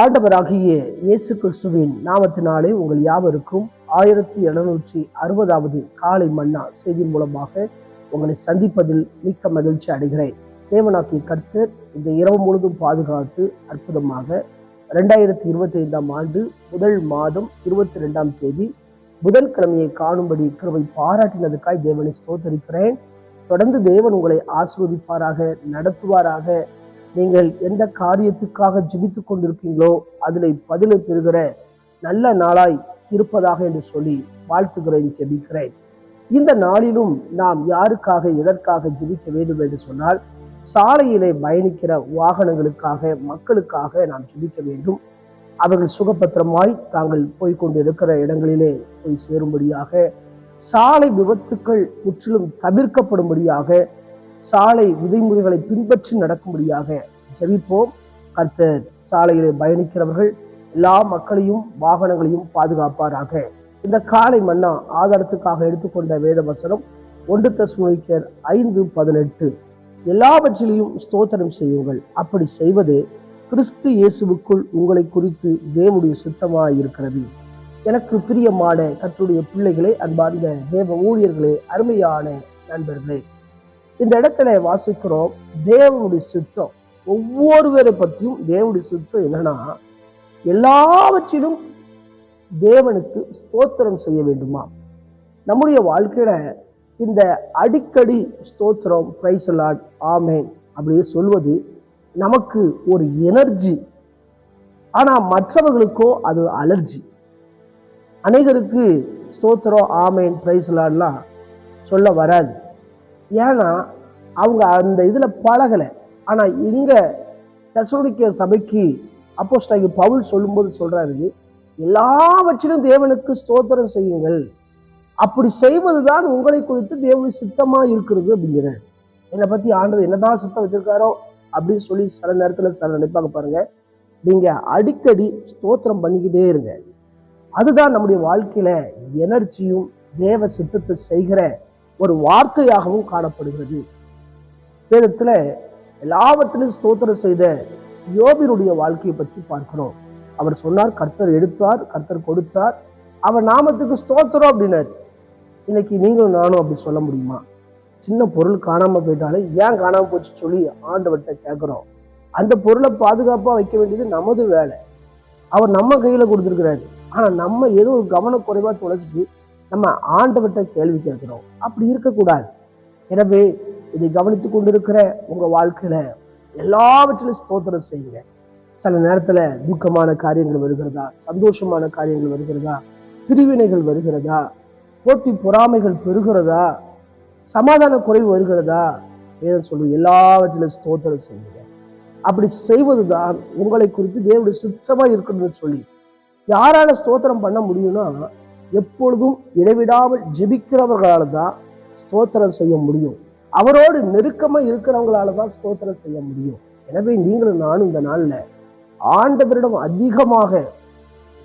ஆண்டவராகிய இயேசு கிறிஸ்துவின் நாமத்தினாலே உங்கள் யாவருக்கும் ஆயிரத்தி எழுநூற்றி அறுபதாவது காலை மன்னா செய்தி மூலமாக உங்களை சந்திப்பதில் மிக்க மகிழ்ச்சி அடைகிறேன். தேவனாக்கிய கர்த்தர் இந்த இரவு முழுதும் பாதுகாத்து அற்புதமாக ரெண்டாயிரத்தி இருபத்தி ஐந்தாம் ஆண்டு முதல் மாதம் இருபத்தி ரெண்டாம் தேதி புதன்கிழமையை காணும்படி கிருவை பாராட்டினதுக்காய் தேவனை ஸ்தோத்தரிக்கிறேன். தொடர்ந்து தேவன் உங்களை ஆசீர்வதிப்பாராக நடத்துவாராக நீங்கள் எந்த காரியத்துக்காக ஜெபித்து கொண்டிருக்கீங்களோ அதில் பதிலை பெறுகிற நல்ல நாளாய் இருப்பதாக என்று சொல்லி வாழ்த்துகிறேன் ஜெபிக்கிறேன். இந்த நாளிலும் நாம் யாருக்காக எதற்காக ஜெபிக்க வேண்டும் என்று சொன்னால் சாலையிலே பயணிக்கிற வாகனங்களுக்காக மக்களுக்காக நாம் ஜெபிக்க வேண்டும். அவர்கள் சுகபத்திரமாய் தாங்கள் போய்கொண்டிருக்கிற இடங்களிலே போய் சேரும்படியாக சாலை விபத்துக்கள் முற்றிலும் தவிர்க்கப்படும்படியாக சாலை விதிமுறைகளை பின்பற்றி நடக்கும்படியாக ஜெபிப்போம். கர்த்தர் சாலையிலே பயணிக்கிறவர்கள் எல்லா மக்களையும் வாகனங்களையும் பாதுகாப்பாராக. இந்த காலை மன்னா ஆதாரத்துக்காக எடுத்துக்கொண்ட வேத வசனம் ஒன்று தசுமிக்கர் ஐந்து பதினெட்டு. எல்லாவற்றிலையும் ஸ்தோத்திரம் செய்யுங்கள். அப்படி செய்வதே கிறிஸ்து இயேசுவுக்குள் உங்களை குறித்து தேவனுடைய சித்தமாக இருக்கிறது எனக்கு பிரியமான கற்றுடைய பிள்ளைகளே அன்பார்ந்த தேவ ஊழியர்களே அருமையான நண்பர்களே இந்த இடத்துல வாசிக்கிறோம் தேவனுடைய சுத்தம். ஒவ்வொருவரை பற்றியும் தேவனுடைய சுத்தம் என்னன்னா எல்லாவற்றிலும் தேவனுக்கு ஸ்தோத்திரம் செய்ய வேண்டுமா? நம்முடைய வாழ்க்கையில இந்த அடிக்கடி ஸ்தோத்திரம் பிரைசலாட் ஆமேன் அப்படின்னு சொல்வது நமக்கு ஒரு எனர்ஜி. ஆனா மற்றவர்களுக்கோ அது அலர்ஜி. அநேகருக்கு ஸ்தோத்திரம் ஆமேன் பிரைஸ்லாட்லாம் சொல்ல வராது. ஏன்னா அவங்க அந்த இதில் பழகலை. ஆனால் இங்கே தசோடிக்க சபைக்கு அப்போஸ்டாகி பவுல் சொல்லும்போது சொல்கிறாரு எல்லாவற்றிலும் தேவனுக்கு ஸ்தோத்திரம் செய்யுங்கள். அப்படி செய்வது தான் உங்களை குறித்து தேவனுடைய சித்தமாக இருக்கிறது அப்படிங்கிற. என்னை பற்றி ஆண்டவர் என்னதான் சித்தம் வச்சிருக்காரோ அப்படின்னு சொல்லி சில நேரத்தில் சில நினைப்பாங்க பாருங்கள் நீங்கள் அடிக்கடி ஸ்தோத்திரம் பண்ணிக்கிட்டே இருங்க. அதுதான் நம்முடைய வாழ்க்கையில் எனர்ஜியும் தேவ சித்தத்தை செய்கிற ஒரு வார்த்தையாகவும் காணப்படுகிறது. வேதத்தில் எல்லாவற்றிலும் ஸ்தோத்திரம் செய்த யோபினுடைய வாழ்க்கையை பற்றி பார்க்கிறோம். அவர் சொன்னார் கர்த்தர் எடுத்தார் கர்த்தர் கொடுத்தார். அவர் நாமத்துக்கு ஸ்தோத்திரம் அப்படின்னாரு. இன்னைக்கு நீங்களும் நானும் அப்படி சொல்ல முடியுமா? சின்ன பொருள் காணாம போயிட்டாலே ஏன் காணாம போச்சு சொல்லி ஆண்டவர்கிட்ட கேட்கிறோம். அந்த பொருளை பாதுகாப்பா வைக்க வேண்டியது நமது வேலை. அவர் நம்ம கையில கொடுத்துருக்கிறாரு. ஆனா நம்ம ஏதோ ஒரு கவனக்குறைவாக தொலைச்சிட்டு நம்ம ஆண்டவர்கிட்ட கேள்வி கேட்கிறோம். அப்படி இருக்கக்கூடாது. எனவே இதை கவனித்து கொண்டிருக்கிற உங்கள் வாழ்க்கையில் எல்லாவற்றிலும் ஸ்தோத்திரம் செய்யுங்க. சில நேரத்தில் துக்கமான காரியங்கள் வருகிறதா? சந்தோஷமான காரியங்கள் வருகிறதா? பிரிவினைகள் வருகிறதா? போட்டி பொறாமைகள் பெறுகிறதா? சமாதான குறைவு வருகிறதா? ஏதோ சொல்லி எல்லாவற்றிலும் ஸ்தோத்திரம் செய்யுங்க. அப்படி செய்வதுதான் உங்களை குறித்து தேவனுடைய சுற்றமாக இருக்கணும்னு சொல்லி. யாரால ஸ்தோத்திரம் பண்ண முடியும்னா எப்பொழுதும் இடைவிடாமல் ஜெபிக்கிறவர்களால் தான் ஸ்தோத்திரம் செய்ய முடியும். அவரோடு நெருக்கமாக இருக்கிறவங்களால தான் ஸ்தோத்திரம் செய்ய முடியும். எனவே நீங்களும் நானும் இந்த நாளில் ஆண்டவரிடம் அதிகமாக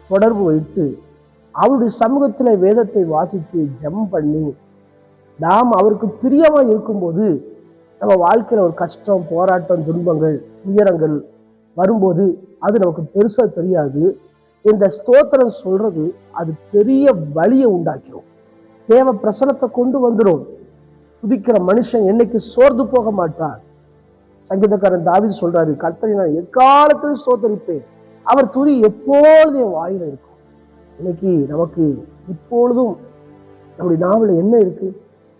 தொடர்பு வைத்து அவருடைய சமூகத்தில் வேதத்தை வாசித்து ஜம் பண்ணி நாம் அவருக்கு பிரியமாக இருக்கும்போது நம்ம வாழ்க்கையில் ஒரு கஷ்டம் போராட்டம் துன்பங்கள் உயரங்கள் வரும்போது அது நமக்கு பெருசாக தெரியாது. இந்த ஸ்தோத்திரம் சொல்றது அது பெரிய வழியை உண்டாக்கிடும் தேவ பிரசனத்தை கொண்டு வந்துடும் துதிக்கிற மனுஷன் என்னைக்கு சோர்ந்து போக மாட்டார். சங்கீதக்காரன் தாவிது சொல்றாரு கர்த்தரை நான் எக்காலத்திலும் ஸ்தோத்தரிப்பேன். அவர் துதி எப்பொழுது என் வாயில இருக்கும். இன்னைக்கு நமக்கு இப்பொழுதும் நம்முடைய நாவல என்ன இருக்கு?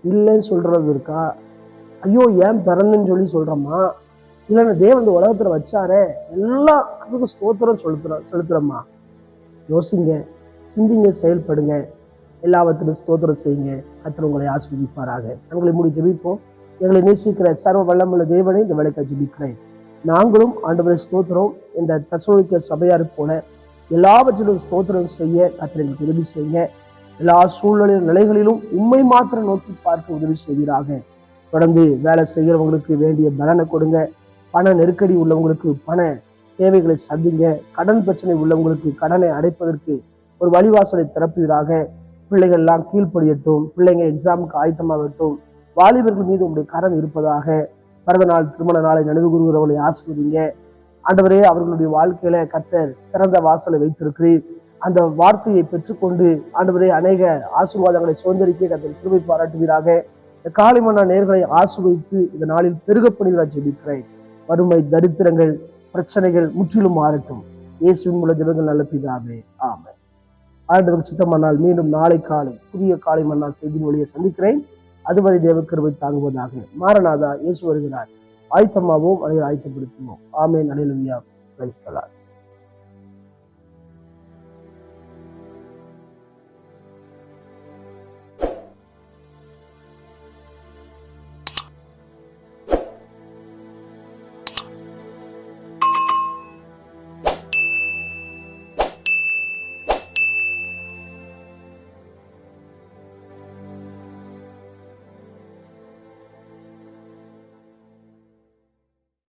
இல்லைன்னு சொல்றது இருக்கா? ஐயோ ஏன் பிறந்தன்னு சொல்லி சொல்றோமா? இல்லைன்னா தேவன் இந்த உலகத்துல வச்சாரே? எல்லா அதுக்கும் ஸ்தோத்திரம் செலுத்துறோம் செலுத்துறோமா? யோசிங்க சிந்திங்க செயல்படுங்க. எல்லாவற்றிலும் ஸ்தோத்திரம் செய்யுங்க. அத்தனை உங்களை ஆஸ்வதிப்பாராக உங்களை மூடி ஜபிப்போம். எங்களை நேசிக்கிற சர்வ வல்லமுள்ள தேவனை இந்த வேலைக்காக ஜபிக்கிறேன். நாங்களும் ஆண்டவரை ஸ்தோத்திரம். இந்த தசோலிக்க சபையார் போல எல்லாவற்றிலும் ஸ்தோத்திரம் செய்ய அத்தனை எங்களுக்கு உதவி செய்யுங்க. எல்லா சூழ்நிலை நிலைகளிலும் உண்மை மாத்திரம் நோக்கி பார்க்க உதவி செய்வீராக. தொடர்ந்து வேலை செய்கிறவங்களுக்கு வேண்டிய பலனை கொடுங்க. பண நெருக்கடி உள்ளவங்களுக்கு பண தேவைகளை சந்திங்க. கடன் பிரச்சனை உள்ளவங்களுக்கு கடனை அடைப்பதற்கு ஒரு வழிவாசலை திறப்பீராக. பிள்ளைகள்லாம் கீழ்ப்படியட்டும். பிள்ளைங்க எக்ஸாமுக்கு ஆயத்தமாகட்டும். வாலிபர்கள் மீது உங்களுடைய கரம் இருப்பதாக பிறந்த நாள் திருமண நாளை நினைவு கூறுகிறவர்களை ஆசிர்வதிங்க. ஆண்டவரே அவர்களுடைய வாழ்க்கையில கற்ற திறந்த வாசலை வைத்திருக்கிறீர். அந்த வார்த்தையை பெற்றுக்கொண்டு ஆண்டவரே அநேக ஆசீர்வாதங்களை சுதந்திரிக்க கர்த்தர் திருமை பாராட்டுவீராக. இந்த காலை மன்னா நேர்களை ஆசிர்வதித்து இந்த நாளில் பெருகப்படுகிறார் ஜெபிக்கிறேன். வறுமை தரித்திரங்கள் பிரச்சனைகள் முற்றிலும் மாறட்டும். இயேசுவின் மூல ஜபங்கள் நல்ல பிதாவே ஆமை ஆண்டவர் சித்தமானால் மீண்டும் நாளை காலை புதிய காலை மன்னால் செய்தி மொழியை சந்திக்கிறேன். அதுவரை தேவக்கருவை தாங்குவதாக மாரநாதா இயேசு வருகிறார். ஆயத்தமாவோம் அதை ஆயத்தப்படுத்துவோம். ஆமே அலையிலுயா. பிரைஸ்தலார்